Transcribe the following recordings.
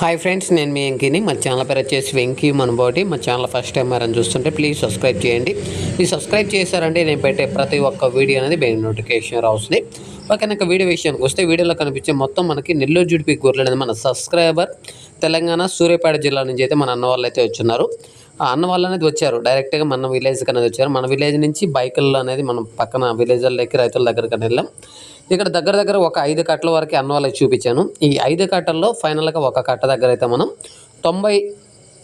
Hi friends నేను మీ వెంకీని మా channel పేరు వచ్చేసి వెంకీ మనబోటి. మా ఛానల్ ఫస్ట్ టైం మరని చూస్తుంటే ప్లీజ్ సబ్స్క్రైబ్ చేయండి. మీరు సబ్స్క్రైబ్ చేశారంటే నేను పెట్టే ప్రతి ఒక్క వీడియో అనేది బెయిన్ నోటిఫికేషన్ రావుతుంది ఓకే నాకు వీడియో విషయానికి వస్తే వీడియోలో కనిపించే మొత్తం మనకి నెల్లూరు జుడిపి గొర్రెలు అనేది మన సబ్స్క్రైబర్. తెలంగాణ సూర్యాపేట జిల్లా నుంచి అయితే మన అన్న వాళ్ళు అయితే వచ్చున్నారు. అన్న వాళ్ళు అనేది వచ్చారు డైరెక్ట్గా మన విలేజ్కి అనేది వచ్చారు. మన విలేజ్ నుంచి బైకుల్లో అనేది మనం పక్కన విలేజ్లకి రైతుల దగ్గరికి అని వెళ్ళాం. ఇక్కడ దగ్గర దగ్గర ఒక ఐదు కట్టల వరకు అన్న వాళ్ళకి చూపించాను. ఈ ఐదు కట్టల్లో ఫైనల్గా ఒక కట్ట దగ్గర అయితే మనం తొంభై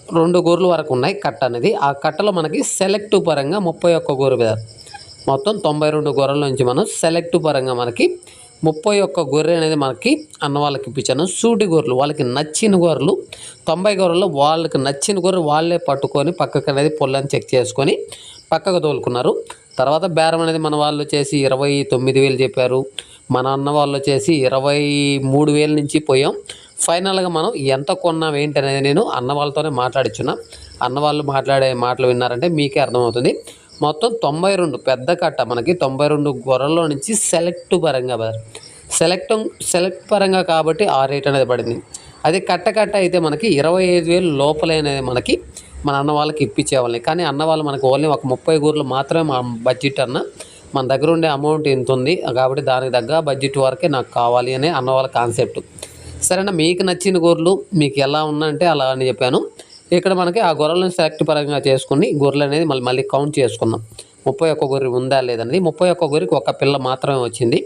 రెండు గోర్లు వరకు ఉన్నాయి కట్ట అనేది. ఆ కట్టలో మనకి సెలెక్ట్ పరంగా ముప్పై ఒక్క గోరు మీద మొత్తం తొంభై రెండు గొర్రెల నుంచి మనం సెలెక్ట్ పరంగా మనకి ముప్పై ఒక్క గొర్రె అనేది మనకి అన్న వాళ్ళకి ఇప్పించాను. సూటి గొర్రెలు వాళ్ళకి నచ్చిన గొర్రెలు. తొంభై గొర్రెలు వాళ్ళకి నచ్చిన గొర్రె వాళ్ళే పట్టుకొని పక్కకు అనేది పొల్లని చెక్ చేసుకొని పక్కకు తోలుకున్నారు. తర్వాత బేరం అనేది మన వాళ్ళు వచ్చేసి ఇరవై తొమ్మిది వేలు చెప్పారు. మన అన్న వాళ్ళు వచ్చేసి ఇరవై మూడు వేల నుంచి పోయాం. ఫైనల్గా మనం ఎంత కొన్నాం ఏంటి అనేది నేను అన్న వాళ్ళతోనే మాట్లాడిచ్చున్నా. అన్న వాళ్ళు మాట్లాడే మాటలు విన్నారంటే మీకే అర్థమవుతుంది. మొత్తం తొంభై రెండు పెద్ద కట్ట మనకి తొంభై రెండు గొర్రెల్లో నుంచి సెలెక్ట్ పరంగా సెలెక్ట్ సెలెక్ట్ పరంగా కాబట్టి ఆ రేట్ అనేది పడింది. అదే కట్ట కట్ట అయితే మనకి ఇరవై ఐదు వేలు లోపలే అనేది మనకి మన అన్న వాళ్ళకి ఇప్పించేవాళ్ళని కానీ అన్న వాళ్ళు మనకు ఓన్లీ ఒక ముప్పై గూర్లు మాత్రమే మా బడ్జెట్ అన్న. మన దగ్గర ఉండే అమౌంట్ ఎంత ఉంది? కాబట్టి దానికి తగ్గ బడ్జెట్ వరకే నాకు కావాలి అనే అన్న వాళ్ళ కాన్సెప్ట్. సరేనా మీకు నచ్చిన గొర్రెలు మీకు ఎలా ఉందంటే అలా అని చెప్పాను. ఇక్కడ మనకి ఆ గొర్రెలను సెలెక్ట్ పరంగా చేసుకుని గొర్రెలు అనేది మళ్ళీ మళ్ళీ కౌంట్ చేసుకున్నాం ముప్పై ఒక్క గొర్రె ఉందా లేదనేది ముప్పై ఒక్క గొర్రెకి ఒక పిల్ల మాత్రమే వచ్చింది.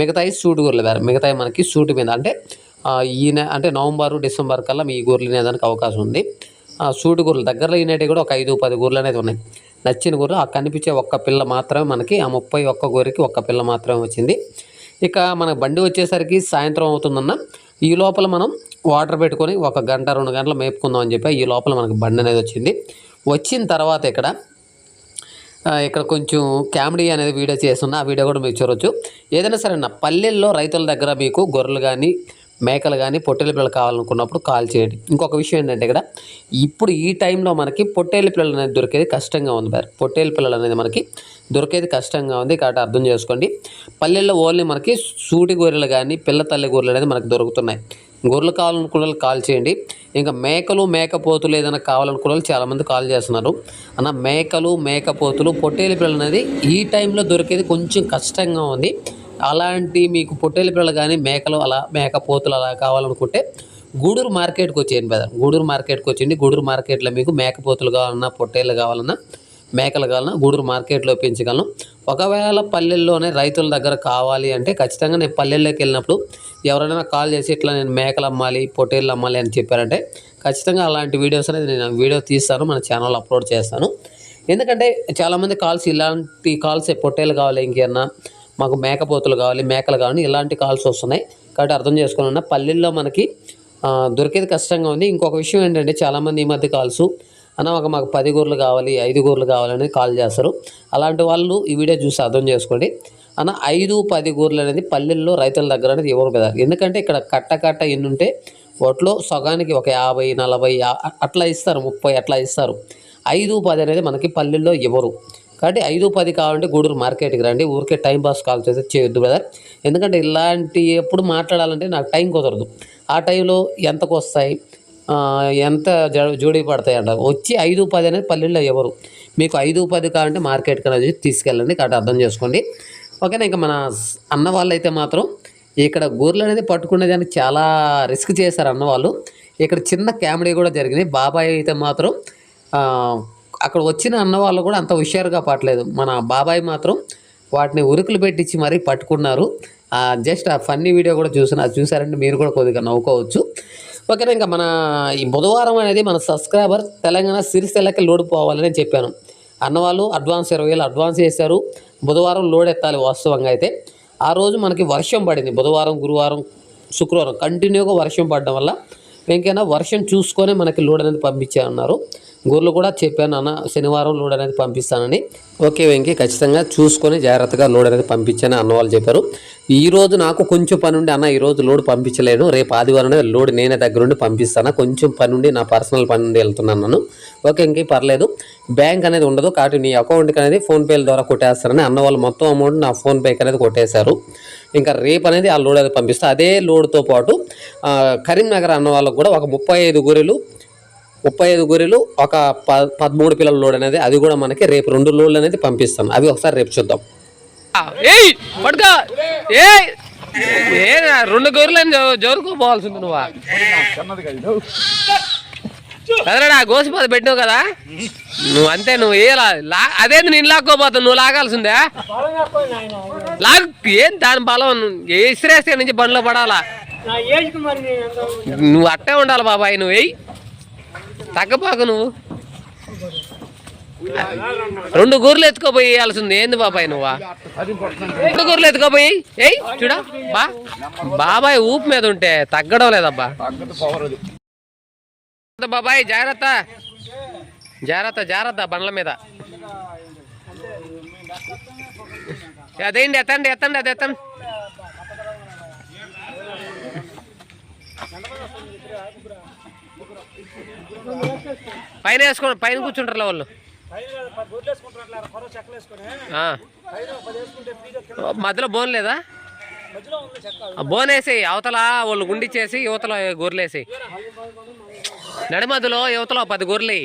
మిగతాయి సూటు గొర్రెలు వేరు. మిగతాయి మనకి సూటు మీద అంటే ఈ ఈయన అంటే నవంబరు డిసెంబర్ కల్లా మీ గొర్రెలు తినేదానికి అవకాశం ఉంది. ఆ సూటు గొర్రెలు దగ్గరలో ఈనేటివి కూడా ఒక ఐదు పది గొర్రెలు అనేది ఉన్నాయి. నచ్చిన గొర్రెలు ఆ కనిపించే ఒక్క పిల్ల మాత్రమే మనకి ఆ ముప్పై ఒక్క గొర్రెకి ఒక్క పిల్ల మాత్రమే వచ్చింది. ఇక మన బండి వచ్చేసరికి సాయంత్రం అవుతుందన్న. ఈ లోపల మనం వాటర్ పెట్టుకొని ఒక గంట రెండు గంటలు మేపుకుందాం అని చెప్పి ఈ లోపల మనకి బండి అనేది వచ్చింది. వచ్చిన తర్వాత ఇక్కడ ఇక్కడ కొంచెం కామెడీ అనేది వీడియో చేస్తున్నా ఆ వీడియో కూడా మీరు చూడొచ్చు. ఏదైనా సరే నా పల్లెల్లో రైతుల దగ్గర మీకు గొర్రెలు కానీ మేకలు కానీ పొట్టేలు పిల్లలు కావాలనుకున్నప్పుడు కాల్ చేయండి. ఇంకొక విషయం ఏంటంటే ఇక్కడ ఇప్పుడు ఈ టైంలో మనకి పొట్టేలు పిల్లలు అనేది దొరికేది కష్టంగా ఉంది బార్ పొట్టేలు పిల్లలు అనేది మనకి దొరికేది కష్టంగా ఉంది కాబట్టి అర్థం చేసుకోండి. పల్లెల్లో ఓన్లీ మనకి సూటి గొర్రెలు కానీ పిల్ల తల్లి గొర్రెలు అనేది మనకి దొరుకుతున్నాయి. గొర్రెలు కావాలనుకున్న కాల్ చేయండి. ఇంకా మేకలు మేకపోతులు ఏదైనా కావాలనుకున్న వాళ్ళు చాలామంది కాల్ చేస్తున్నారు. అన్న మేకలు మేకపోతులు పొట్టేలు పిల్లలు అనేది ఈ టైంలో దొరికేది కొంచెం కష్టంగా ఉంది. అలాంటి మీకు పొట్టేలు పిల్లలు కానీ మేకలు అలా మేకపోతులు అలా కావాలనుకుంటే గూడూరు మార్కెట్కి వచ్చేయండి బ్రదర్. గూడూరు మార్కెట్కి వచ్చేయండి. గూడూరు మార్కెట్లో మీకు మేకపోతులు కావాలన్నా పొట్టేళ్ళు కావాలన్నా మేకలు కావాలన్నా గూడూరు మార్కెట్లో పెంచగలను. ఒకవేళ పల్లెల్లోనే రైతుల దగ్గర కావాలి అంటే ఖచ్చితంగా నేను పల్లెల్లోకి వెళ్ళినప్పుడు ఎవరైనా కాల్ చేసి ఇట్లా నేను మేకలు అమ్మాలి పొట్టేళ్ళు అమ్మాలి అని చెప్పారంటే ఖచ్చితంగా అలాంటి వీడియోస్ అనేది నేను వీడియో తీస్తాను మన ఛానల్లో అప్లోడ్ చేస్తాను. ఎందుకంటే చాలామంది కాల్స్ ఇలాంటి కాల్స్ పొట్టేలు కావాలి ఇంకేమన్నా మాకు మేకపోతులు కావాలి మేకలు కావాలి ఇలాంటి కాల్స్ వస్తున్నాయి. కాబట్టి అర్థం చేసుకోవాలన్నా పల్లెల్లో మనకి దొరికేది కష్టంగా ఉంది. ఇంకొక విషయం ఏంటంటే చాలామంది ఈ మధ్య కాల్స్ అన్న ఒక మాకు పది గూర్లు కావాలి ఐదు గూర్లు కావాలని కాల్ చేస్తారు. అలాంటి వాళ్ళు ఈ వీడియో చూసి అర్థం చేసుకోండి. అన్న ఐదు పది గూర్లు అనేది పల్లెల్లో రైతుల దగ్గర అనేది ఇవ్వరు కదా. ఎందుకంటే ఇక్కడ కట్ట కట్ట ఎన్నుంటే వాటిలో సగానికి ఒక యాభై నలభై అట్లా ఇస్తారు ముప్పై అట్లా ఇస్తారు. ఐదు పది అనేది మనకి పల్లెల్లో ఇవ్వరు. కాబట్టి ఐదు పది కావాలంటే గూడూరు మార్కెట్కి రండి. ఊరికే టైం పాస్ కాల్ చేసి చేయొద్దు బ్రదర్. ఎందుకంటే ఇలాంటి ఎప్పుడు మాట్లాడాలంటే నాకు టైం కుదరదు. ఆ టైంలో ఎంతకు వస్తాయి? ఎంత జోడీ పడతాయంట? వచ్చి ఐదు పది అనేది పల్లెల్లో ఎవరు? మీకు ఐదు పది కావాలంటే మార్కెట్కి అనేది తీసుకెళ్ళండి కాబట్టి అర్థం చేసుకోండి. ఓకేనా? ఇంకా మన అన్న వాళ్ళు అయితే మాత్రం ఇక్కడ గొర్రెలు అనేది పట్టుకునేదానికి చాలా రిస్క్ చేశారు అన్న వాళ్ళు. ఇక్కడ చిన్న కామెడీ కూడా జరిగింది. బాబాయ్ అయితే మాత్రం అక్కడ వచ్చిన అన్న వాళ్ళు కూడా అంత హుషారుగా పట్టలేదు మన బాబాయ్ మాత్రం వాటిని ఉరుకులు పెట్టించి మరీ పట్టుకున్నారు. జస్ట్ ఆ ఫన్నీ వీడియో కూడా చూసిన అది చూసారంటే మీరు కూడా కొద్దిగా నవ్వుకోవచ్చు. ఓకేనా ఇంకా మన ఈ బుధవారం అనేది మన సబ్స్క్రైబర్ తెలంగాణ సిరిసిల్లకి లోడ్ పోవాలని చెప్పాను. అన్నవాళ్ళు అడ్వాన్స్ ఇరవై వేలు అడ్వాన్స్ చేశారు. బుధవారం లోడ్ ఎత్తాలి వాస్తవంగా అయితే. ఆ రోజు మనకి వర్షం పడింది. బుధవారం గురువారం శుక్రవారం కంటిన్యూగా వర్షం పడడం వల్ల వెంకైనా వర్షం చూసుకొని మనకి లోడ్ అనేది పంపించారన్నారు గొర్రెలు కూడా చెప్పాను అన్న శనివారం లోడ్ అనేది పంపిస్తానని. ఓకే వెంకీ ఖచ్చితంగా చూసుకొని జాగ్రత్తగా లోడ్ అనేది పంపించాను అన్నవాళ్ళు చెప్పారు. ఈ రోజు నాకు కొంచెం పని ఉండి అన్న ఈరోజు లోడ్ పంపించలేను రేపు ఆదివారం లోడ్ నేనే దగ్గరుండి పంపిస్తాను. కొంచెం పని ఉండి నా పర్సనల్ పని ఉండి వెళ్తున్నాను నన్ను. ఓకే ఇంకే పర్లేదు. బ్యాంక్ అనేది ఉండదు కాబట్టి నీ అకౌంట్కి అనేది ఫోన్పేల ద్వారా కొట్టేస్తారని అన్న వాళ్ళు మొత్తం అమౌంట్ నా ఫోన్పేకి అనేది కొట్టేశారు. ఇంకా రేపు అనేది ఆ లోడ్ అనేది పంపిస్తా. అదే లోడ్తో పాటు కరీంనగర్ అన్న వాళ్ళకు కూడా ఒక ముప్పై ఐదు గొర్రెలు ముప్పై ఐదు గొర్రెలు ఒక ప పదమూడు పిల్లల లోడ్ అనేది అది కూడా మనకి రేపు రెండు లోడ్లు అనేది పంపిస్తాను. అవి ఒకసారి రేపు చూద్దాం. ఏయ్ పడుకో ఏయ్. ఏ రెండు గొర్రెలు జోరుకోపోవాల్సింది నువ్వా? కదరా గోసిపోత పెట్టినావు కదా? నువ్వు అంతే నువ్వు ఏ లా అదేంది నేను లాక్కోపోతావు? నువ్వు లాగాల్సిందే? లాగ్ ఏం దాని బలం? ఏ ఇసిరేస్తే నుంచి బండ్లో పడాలా? నువ్వు అట్టే ఉండాలి బాబాయ్ నువ్వు వెయ్యి తగ్గపాకు నువ్వు. రెండు గొర్రెలు ఎత్తుకోపోయి వేయాల్సింది. ఏంది బాబాయ్ నువ్వా? రెండు గొర్రెలు ఎత్తుకోపోయి. ఏయ్ చూడా బా. బాబాయ్ ఊపు మీద ఉంటే తగ్గడం లేదబ్బా. బాబాయ్ జాగ్రత్త. జాగ్రత్త జాగ్రత్త బండ్ల మీద. అదేంటి ఎత్తండి ఎత్తండి అది ఎత్తండి. పైన వేసుకోండి పైన కూర్చుంటారు వాళ్ళు. మధ్యలో బోన్ లేదా? ఆ బోన్ వేసి అవతల వాళ్ళు గుండిచ్చేసి యువతల గొర్రెలు వేసి నడి మధ్యలో యువతలో పది గొర్రెలు.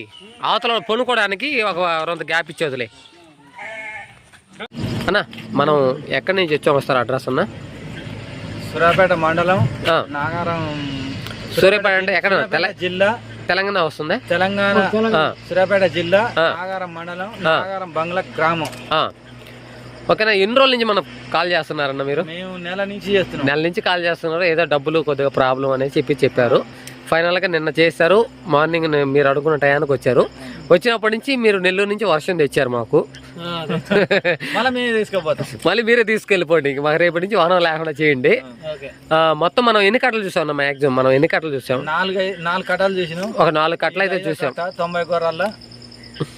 అవతల పొనుకోవడానికి ఒక రొంత గ్యాప్ ఇచ్చి వదిలే అన్న మనం ఎక్కడి నుంచి వచ్చాం వస్తారు అడ్రస్ అన్న? సూర్యాపేట మండలం నాగారం సూర్యాపేట అంటే ఎక్కడ? జిల్లా. తెలంగాణ వస్తుంది? తెలంగాణ సూర్యాపేట జిల్లా. నాగారం మండలం నాగారం బంగ్లా గ్రామం. ఆ. ఓకేనా ఎన్ని రోజుల నుంచి మనం కాల్ చేస్తున్నారన్న మీరు? మేము నెల నుంచి చేస్తున్నాం. నెల నుంచి కాల్ చేస్తున్నారు ఏదో డబ్బులు కొద్దిగా ప్రాబ్లం అనేది చెప్పి చెప్పారు. ఫైనల్గా నిన్న చేశారు మార్నింగ్ మీరు అడుగున్న టయానికి వచ్చారు. వచ్చినప్పటి నుంచి మీరు నెల్లూరు నుంచి వర్షం తెచ్చారు మాకు. మళ్ళీ మీరే తీసుకెళ్ళిపోండి ఇంక. మాకు రేపటి నుంచి వాహనం లేకుండా చేయండి. మొత్తం మనం ఎన్ని కట్టలు చూసాం మ్యాక్సిమం మనం ఎన్ని కట్టలు చూసాం? నాలుగు నాలుగు కట్టలు చేసినాం. ఒక నాలుగు కట్టలు అయితే చూసాం. తొంభై గొర్రెల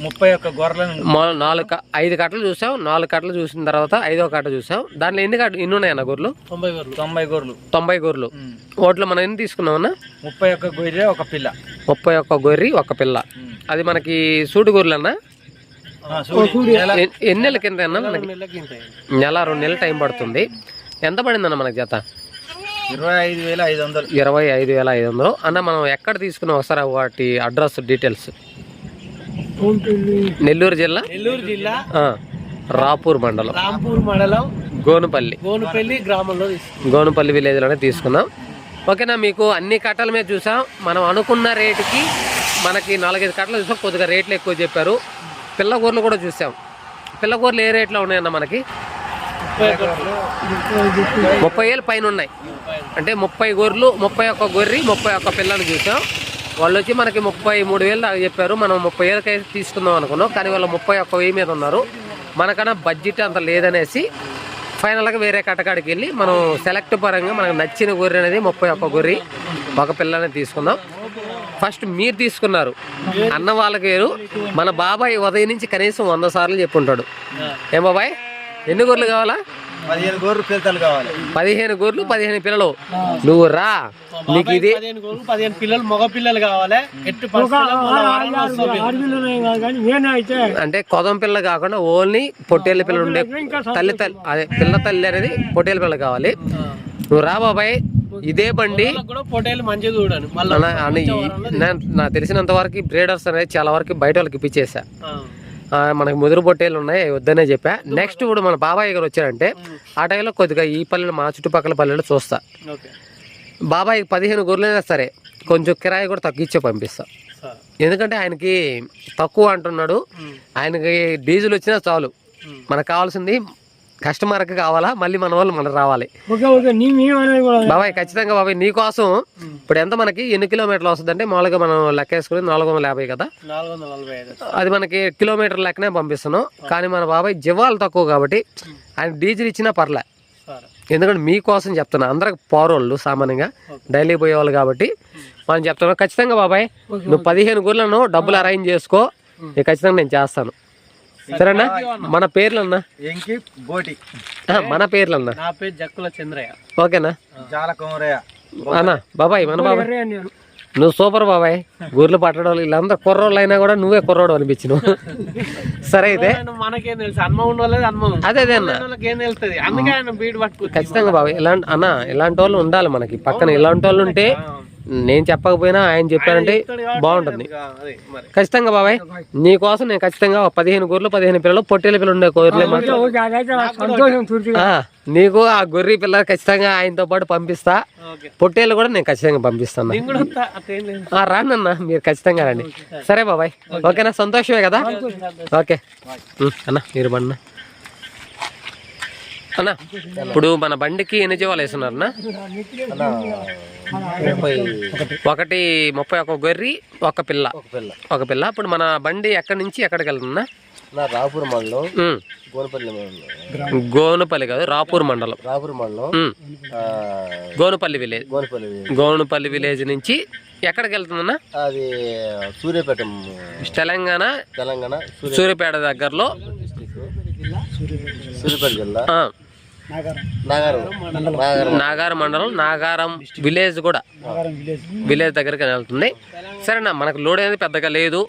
ముప్పై ఒక్క గొర్రెలను మొ- నాలుగు ఐదు కట్టలు చూసాం నాలుగు కట్టలు చూసిన తర్వాత ఐదో కట్ట చూసాం. దాంట్లో ఎన్ని కట్ట ఎన్ని ఉన్నాయన్న గొర్రెలు? తొంభై గొర్రెలు. తొంభై గొర్రెలు. తొంభై గొర్రెలు. ఓట్లు మనం ఎన్ని తీసుకున్నామన్నా ముప్పై ఒక్క గొర్రె ఒక పిల్ల. ముప్పై ఒక్క గొర్రె ఒక పిల్ల. అది మనకి సూటి గొర్రెలు అన్న? ఎన్ని నెలల కింద అన్న మనకి? నెల రెండు నెలలు టైం పడుతుంది. ఎంత పడిందన్న మనకి జత? ఇరవై ఐదు వేల ఐదు వందలు. ఇరవై ఐదు వేల ఐదు వందలు. అన్న మనం ఎక్కడ తీసుకున్నాం ఒకసారి వాటి అడ్రస్ డీటెయిల్స్? నెల్లూరు జిల్లా? నెల్లూరు జిల్లా. రాపూర్ మండలం. రాంపూర్ మండలం. గోనుపల్లి. గోనుపల్లి గ్రామంలో గోనుపల్లి విలేజ్లోనే తీసుకున్నాం. ఓకేనా మీకు అన్ని కట్టల మీద చూసాం. మనం అనుకున్న రేటుకి మనకి నాలుగైదు కట్టలు చూసాం. కొద్దిగా రేట్లు ఎక్కువ చెప్పారు. పిల్ల గొర్రెలు కూడా చూసాం. పిల్ల గొర్రెలు ఏ రేట్లో ఉన్నాయన్న మనకి? ముప్పై ఏళ్ళు పైన ఉన్నాయి. అంటే ముప్పై గొర్రెలు ముప్పై ఒక్క గొర్రె ముప్పై ఒక్క పిల్లలు చూసాం. వాళ్ళు వచ్చి మనకి ముప్పై మూడు వేలు దాకా చెప్పారు. మనం ముప్పై ఏళ్ళకైతే తీసుకుందాం అనుకున్నాం. కానీ వాళ్ళు ముప్పై ఒక్క వెయ్యి మీద ఉన్నారు. మనకన్నా బడ్జెట్ అంత లేదనేసి ఫైనల్గా వేరే కట్టకాడికి వెళ్ళి మనం సెలెక్ట్ పరంగా మనకు నచ్చిన గొర్రె అనేది ముప్పై ఒక్క గొర్రె ఒక పిల్లని తీసుకుందాం. ఫస్ట్ మీరు తీసుకున్నారు. అన్న వాళ్ళకి వేరు మన బాబాయ్ ఉదయం నుంచి కనీసం వంద సార్లు చెప్పుంటాడు. ఏం బాబాయ్? ఎన్ని గొర్రెలు కావాలా? పదిహేను గొర్రెలు పిల్లలు కావాలి. పదిహేను గొర్రెలు పదిహేను పిల్లలు. నువ్వు రా. నీకు ఇది పదిహేను పిల్లలు మగ పిల్లలు కావాలి. అంటే కొదం పిల్ల కాకుండా ఓన్లీ పొట్టేళ్ళ పిల్లలు ఉండే తల్లి తల్లి అదే పిల్ల తల్లి అనేది పొట్టేళ్ళ పిల్ల కావాలి. నువ్వు రా బాబాయ్ ఇదే బండి. నాకు తెలిసినంత వరకు బ్రేడర్స్ అనేది చాలా వరకు బయట వాళ్ళకి ఇప్పించేసా మనకి ముదురు పొట్టేలు ఉన్నాయి వద్దనే చెప్పా. నెక్స్ట్ ఇప్పుడు మన బాబాయ్ గారు వచ్చారంటే ఆ టైంలో కొద్దిగా ఈ పల్లెలు మా చుట్టుపక్కల పల్లెలు చూస్తా. బాబాయ్ పదిహేను గొర్రెలైనా సరే కొంచెం కిరాయి కూడా తగ్గించే పంపిస్తా. ఎందుకంటే ఆయనకి తక్కువ అంటున్నాడు. ఆయనకి డీజిల్ వచ్చినా చాలు. మనకు కావాల్సింది కస్టమర్కి కావాలా? మళ్ళీ మన వాళ్ళు మనకు రావాలి. బాబాయ్ ఖచ్చితంగా బాబాయ్ నీకోసం ఇప్పుడు ఎంత మనకి ఎన్ని కిలోమీటర్లు వస్తుంది అంటే మామూలుగా మనం లెక్క వేసుకుని నాలుగు వందల యాభై కదా? అది మనకి కిలోమీటర్ లెక్కనే పంపిస్తున్నాం. కానీ మన బాబాయ్ జీవాలు తక్కువ కాబట్టి ఆయన డీజిల్ ఇచ్చినా పర్లే. ఎందుకంటే మీకోసం చెప్తున్నా. అందరికి పోరోళ్ళు సామాన్యంగా. డైలీ పోయేవాళ్ళు కాబట్టి మనం చెప్తున్నాం. ఖచ్చితంగా బాబాయ్ నువ్వు పదిహేను గొర్రెలను డబ్బులు అరేంజ్ చేసుకో. ఖచ్చితంగా నేను చేస్తాను. సరేనా? మన పేర్లు అన్నా ఎంకి బోటి మన పేర్లు అన్నా నా పేరు జక్కుల చంద్రయ్య. ఓకేనా? జాల కొమరయ్య. అన్నా బాబాయ్ మన బాబాయ్ నువ్వు సూపర్ బాబాయ్. గూర్లు పట్టడం వీళ్ళందరూ కుర్రోళ్ళు అయినా కూడా నువ్వే కుర్రోడు అనిపించినావు. సరే అయితే. మనకేం తెలుసు? అన్మ ఉండలేదు అన్మ అదే అదే అన్న. వాళ్ళకి ఏం తెలుస్తుంది? అందుకే ఆయన బీడ్ పట్టుకుంది ఖచ్చితంగా బాబాయ్. ఇలాంటి అన్న ఇలాంటి వాళ్ళు ఉండాలి మనకి. పక్కన ఇలాంటి వాళ్ళు ఉంటే నేను చెప్పకపోయినా ఆయన చెప్పారంటే బాగుంటుంది. అదే మరి. ఖచ్చితంగా బాబాయ్ నీ కోసం నేను ఖచ్చితంగా పదిహేను గొర్రెలు పదిహేను పిల్లలు పొట్టేల పిల్లలు ఉండే గొర్రెలే మాత్రం. ఆ, నీకు ఆ గొర్రె పిల్ల ఖచ్చితంగా ఆయనతో పాటు పంపిస్తా. ఓకే. పొట్టేలు కూడా నేను ఖచ్చితంగా పంపిస్తాను. నేను కూడా వస్తా. అట్లేం లేదు. ఆ, రాండి అన్న మీరు ఖచ్చితంగా రండి. సరే బాబాయ్. ఓకేనా? సంతోషమే కదా? ఓకే. అన్న మీరు బండి అన్న ఇప్పుడు మన బండికి ఎన్ని జీవాలు వేస్తున్నారన్నా? ఒకటి ముప్పై ఒక గొర్రి ఒక పిల్ల. పిల్ల. ఒక పిల్ల. ఇప్పుడు మన బండి ఎక్కడి నుంచి ఎక్కడికి వెళ్తుందా రాపూర్ మండలం. గోనపల్లి మండలం. గోనుపల్లి కాదు రాపూర్ మండలం. రాపూర్ మండలం. గోనుపల్లి విలేజ్. గోనపల్లి గోనుపల్లి విలేజ్ నుంచి ఎక్కడికి వెళ్తుందన్నా? అది సూర్యాపేట తెలంగాణ తెలంగాణ సూర్యాపేట దగ్గరలో. సూర్యాపేట జిల్లా. నాగారం. నాగారం. నాగారం మండలం నాగారం విలేజ్ కూడా. విలేజ్. దగ్గరికి వెళ్తుంది. సరేనా మనకు లోడ్ అనేది పెద్దగా లేదు.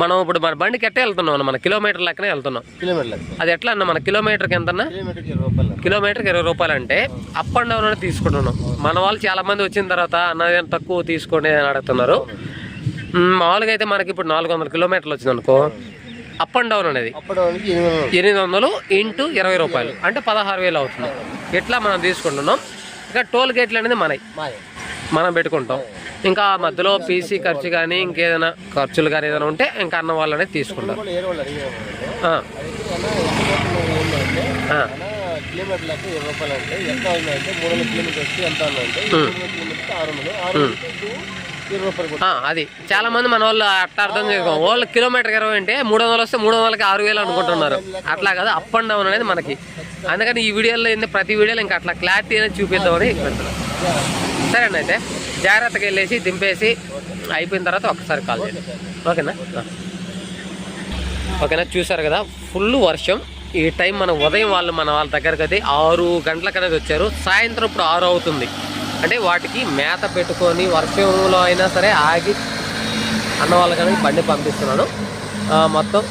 మనం ఇప్పుడు మన బండికి ఎట్టే వెళ్తున్నాం మన కిలోమీటర్ లెక్కనే వెళ్తున్నాం. అది ఎట్లా అన్న మన కిలోమీటర్కి ఎంత అన్న కిలోమీటర్కి ఇరవై రూపాయలు అంటే అప్ అండ్ డౌన్ తీసుకుంటున్నాం. మన వాళ్ళు చాలా మంది వచ్చిన తర్వాత అన్న ఏం తక్కువ తీసుకోండి అని అడుగుతున్నారు. మామూలుగా అయితే మనకి ఇప్పుడు నాలుగు వందల కిలోమీటర్లు వచ్చింది అనుకో అప్ అండ్ డౌన్ అనేది. ఎనిమిది వందలు. ఇంటూ ఇరవై రూపాయలు. అంటే పదహారు వేలు అవుతుంది. ఇట్లా మనం తీసుకుంటున్నాం? ఇంకా టోల్ గేట్లు అనేది మనవి మనం పెట్టుకుంటాం. ఇంకా మధ్యలో పీసీ ఖర్చు కానీ ఇంకేదైనా ఖర్చులు కానీ ఏదైనా ఉంటే ఇంకా అన్న వాళ్ళు అనేది తీసుకుంటారు వాళ్ళు ఏడు వాళ్ళు అడిగారు ఆ, ఏంటంటే ఆ, కిలోమీటర్ లెక్క ఇరవై రూపాయలు అంటే ఎంత అయిందంటే మూడు వందల కిలోమీటర్ వచ్చి ఎంత కిలోమీటర్ ఆరు వందలు. ఆరు అది. చాలా మంది మన వాళ్ళు అట్లా అర్థం చేసుకో వాళ్ళు కిలోమీటర్ ఇరవై అంటే మూడు వందలు వస్తే మూడు వందలకి ఆరు వేలు అనుకుంటున్నారు. అట్లా కాదు అప్ అండ్ డౌన్ అనేది మనకి. అందుకని ఈ వీడియోలో ఏంది ప్రతి వీడియోలో ఇంకా అట్లా క్లారిటీ అనేది చూపిద్దామని పెడుతున్నాం అండి అయితే? జాగ్రత్తగా వెళ్ళేసి దింపేసి అయిపోయిన తర్వాత ఒకసారి కాల్ చేయండి ఓకేనా? ఓకేనా? చూసారు కదా ఫుల్ వర్షం. ఈ టైం మన ఉదయం వాళ్ళు మన వాళ్ళ దగ్గరకు అయితే ఆరు గంటలకు అనేది వచ్చారు. సాయంత్రం ఇప్పుడు ఆరు అవుతుంది. అంటే వాటికి మేత పెట్టుకొని వర్షంలో అయినా సరే ఆగి అన్న వాళ్ళకనేది బండి పంపిస్తున్నాను మొత్తం